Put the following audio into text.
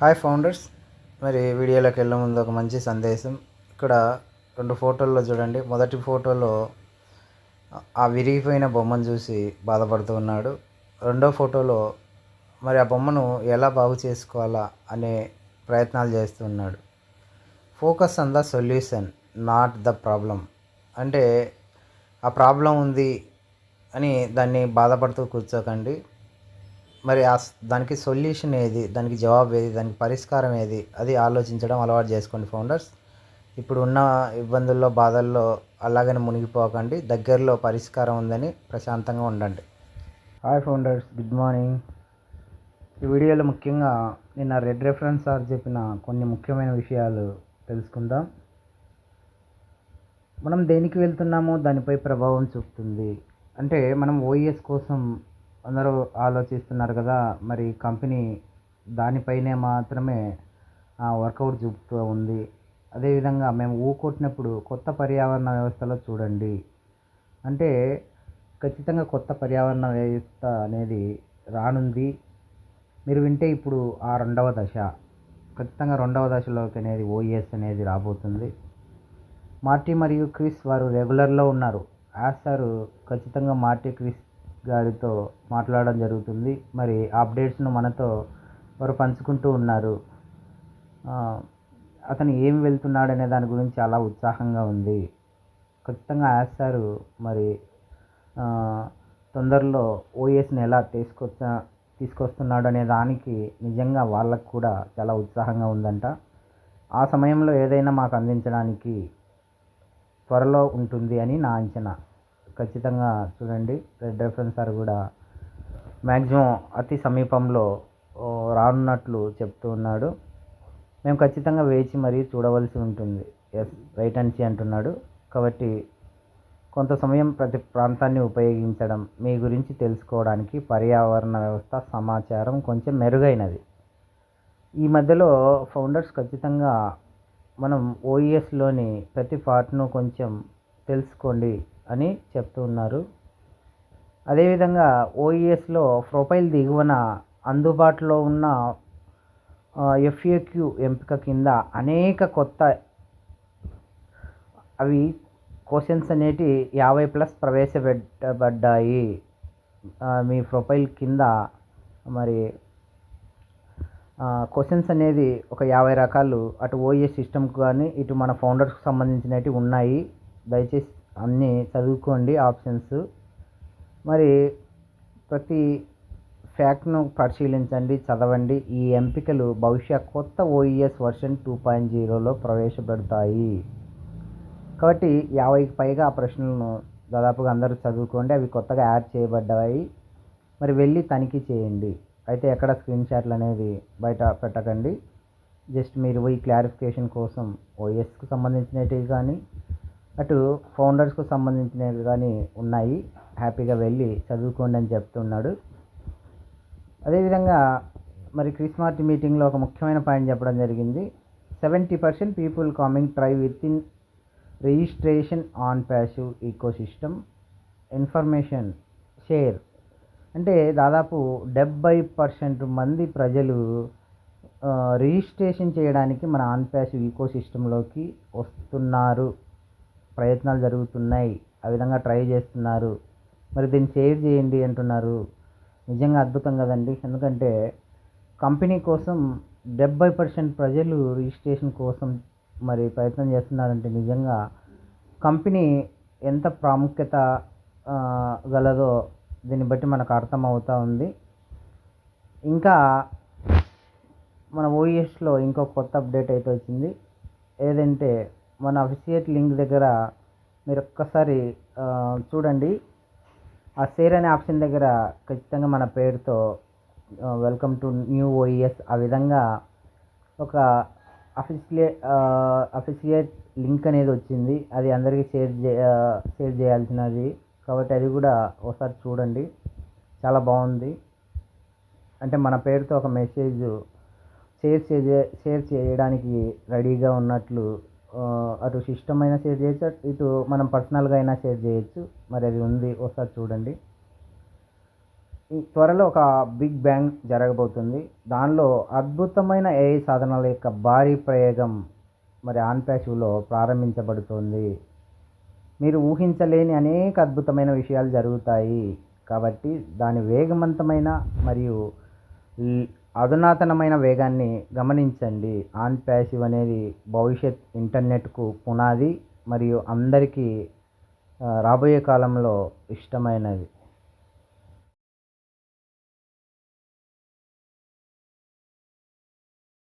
Hi founders మరి వీడియోలోకి వెళ్ళే ముందు ఒక మంచి సందేశం. ఇక్కడ రెండు ఫోటోల్లో చూడండి. మొదటి ఫోటోలో ఆ విరిగిపోయిన బొమ్మను చూసి బాధపడుతూ ఉన్నాడు. రెండో ఫోటోలో మరి ఆ బొమ్మను ఎలా బాగు చేసుకోవాలా అనే ప్రయత్నాలు చేస్తున్నాడు focus on the solution not the problem అంటే ఆ ప్రాబ్లం ఉంది అని దాన్ని బాధపడుతూ కూర్చోకండి. మరి ఆ దానికి సొల్యూషన్ ఏది? దానికి జవాబు ఏది? దానికి పరిష్కారం ఏది? అది ఆలోచించడం అలవాటు చేసుకోండి ఫౌండర్స్. ఇప్పుడు ఉన్న ఇబ్బందుల్లో బాధల్లో అలాగనే మునిగిపోకండి. దగ్గరలో పరిష్కారం ఉందని ప్రశాంతంగా ఉండండి. Hi founders good morning. ఈ వీడియోలో ముఖ్యంగా నిన్న రెడ్ రెఫరెన్స్ సార్ చెప్పిన కొన్ని ముఖ్యమైన విషయాలు తెలుసుకుందాం. మనం దేనికి వెళ్తున్నామో దానిపై ప్రభావం చూపుతుంది. అంటే మనం ఓఎస్ కోసం అందరూ ఆలోచిస్తున్నారు కదా మరి కంపెనీ దానిపైనే మాత్రమే వర్కౌట్ చూపుతూ ఉంది. అదేవిధంగా మేము ఊ కొట్టినప్పుడు కొత్త పర్యావరణ వ్యవస్థలో చూడండి. అంటే ఖచ్చితంగా కొత్త పర్యావరణ వ్యవస్థ అనేది రానుంది. మీరు వింటే ఇప్పుడు ఆ రెండవ దశ. ఖచ్చితంగా రెండవ దశలోకి అనేది ఓఎస్ అనేది రాబోతుంది. మార్టీ మరియు క్రిస్ వారు రెగ్యులర్లో ఉన్నారు. యాస్ సార్ ఖచ్చితంగా మార్టీ క్రిస్ గారితో మాట్లాడడం జరుగుతుంది. మరి అప్డేట్స్ను మనతో వారు పంచుకుంటూ ఉన్నారు. అతను ఏమి వెళ్తున్నాడు అనే దాని గురించి చాలా ఉత్సాహంగా ఉంది. ఖచ్చితంగా యాస్ సారు మరి తొందరలో ఓఎస్ని ఎలా తీసుకొచ్చా తీసుకొస్తున్నాడు అనే దానికి నిజంగా వాళ్ళకు కూడా చాలా ఉత్సాహంగా ఉందంట. ఆ సమయంలో ఏదైనా మాకు అందించడానికి త్వరలో ఉంటుంది అని నా అంచనా. ఖచ్చితంగా చూడండి. రెడ్ రెఫరెన్స్ సార్ కూడా మ్యాక్సిమం అతి సమీపంలో రానున్నట్లు చెప్తూ ఉన్నాడు. మేము ఖచ్చితంగా వేచి మరీ చూడవలసి ఉంటుంది. ఎస్ రైట్ అండ్ సీ అంటున్నాడు. కాబట్టి కొంత సమయం ప్రతి ప్రాంతాన్ని ఉపయోగించడం మీ గురించి తెలుసుకోవడానికి పర్యావరణ వ్యవస్థ సమాచారం కొంచెం మెరుగైనది. ఈ మధ్యలో ఫౌండర్స్ ఖచ్చితంగా మనం ఓఈఎస్లోని ప్రతి పార్ట్ను కొంచెం తెలుసుకోండి. అని చెప్తూ ఉన్నారు. అదేవిధంగా ఓఈఎస్లో ప్రొఫైల్ దిగువన అందుబాటులో ఉన్న ఎఫ్ఏక్యూ ఎంపిక కింద అనేక కొత్త అవి క్వశ్చన్స్ అనేటి యాభై ప్లస్ ప్రవేశపెట్టబడ్డాయి. మీ ప్రొఫైల్ కింద మరి క్వశ్చన్స్ అనేది ఒక యాభై రకాలు అటు ఓఏ సిస్టమ్కి కానీ ఇటు మన ఫౌండర్స్కి సంబంధించినవి ఉన్నాయి. దయచేసి అన్నీ చదువుకోండి ఆప్షన్స్. మరి ప్రతి ఫ్యాక్ట్ను పరిశీలించండి చదవండి. ఈ ఎంపికలు భవిష్య కొత్త ఓఈఎస్ వర్షన్ టూ పాయింట్ జీరోలో ప్రవేశపెడతాయి. కాబట్టి యాభైకి పైగా ఆ ప్రశ్నలను దాదాపుగా అందరూ చదువుకోండి. అవి కొత్తగా యాడ్ చేయబడ్డాయి. మరి వెళ్ళి తనిఖీ చేయండి. అయితే ఎక్కడ స్క్రీన్ షాట్లు అనేది బయట పెట్టకండి. జస్ట్ మీరు పోయి క్లారిఫికేషన్ కోసం ఓఎస్కి సంబంధించినవి కానీ అటు ఫౌండర్స్కు సంబంధించినవి కానీ ఉన్నాయి. హ్యాపీగా వెళ్ళి చదువుకోండి అని చెప్తున్నాడు. అదేవిధంగా మరి క్రిస్మార్ట్ మీటింగ్లో ఒక ముఖ్యమైన పాయింట్ చెప్పడం జరిగింది. Seventy percent people coming try with in registration on passive ecosystem information share. అంటే దాదాపు డెబ్బై పర్సెంట్ మంది ప్రజలు రిజిస్ట్రేషన్ చేయడానికి మన ఆన్ ప్యాసివ్ ఈకో సిస్టంలోకి వస్తున్నారు. ప్రయత్నాలు జరుగుతున్నాయి. ఆ విధంగా ట్రై చేస్తున్నారు. మరి దీన్ని షేర్ చేయండి అంటున్నారు. నిజంగా అద్భుతం కదండి. ఎందుకంటే కంపెనీ కోసం డెబ్బై పర్సెంట్ ప్రజలు రిజిస్ట్రేషన్ కోసం మరి ప్రయత్నం చేస్తున్నారంటే నిజంగా కంపెనీ ఎంత ప్రాముఖ్యత గలదో దీన్ని బట్టి మనకు అర్థం అవుతూ ఉంది. ఇంకా మన ఓఎస్లో ఇంకో కొత్త అప్డేట్ అయితే వచ్చింది. ఏదంటే మన అఫిషియేట్ లింక్ దగ్గర మీరు ఒక్కసారి చూడండి. ఆ షేర్ అనే ఆప్షన్ దగ్గర ఖచ్చితంగా మన పేరుతో వెల్కమ్ టు న్యూ ఓఈఎస్ ఆ విధంగా ఒక అఫిషియే అఫిషియేట్ లింక్ అనేది వచ్చింది. అది అందరికీ షేర్ చే షేర్ చేయాల్సినది. కాబట్టి అది కూడా ఒకసారి చూడండి. చాలా బాగుంది. అంటే మన పేరుతో ఒక మెసేజ్ షేర్ చే షేర్ చేయడానికి రెడీగా ఉన్నట్లు అటు సిస్టమ్ అయినా షేర్ చేయొచ్చు ఇటు మనం పర్సనల్గా అయినా షేర్ చేయొచ్చు. మరి అది ఉంది ఒకసారి చూడండి. ఈ త్వరలో ఒక బిగ్ బ్యాంగ్ జరగబోతుంది. దానిలో అద్భుతమైన ఏఐ సాధనాల యొక్క భారీ ప్రయోగం మరి ఆన్ ప్యాసివ్లో ప్రారంభించబడుతోంది. మీరు ఊహించలేని అనేక అద్భుతమైన విషయాలు జరుగుతాయి. కాబట్టి దాని వేగవంతమైన మరియు అధునాతనమైన వేగాన్ని గమనించండి. ఆన్ ప్యాసివ్ అనేది భవిష్యత్ ఇంటర్నెట్కు పునాది మరియు అందరికీ రాబోయే కాలంలో ఇష్టమైనది.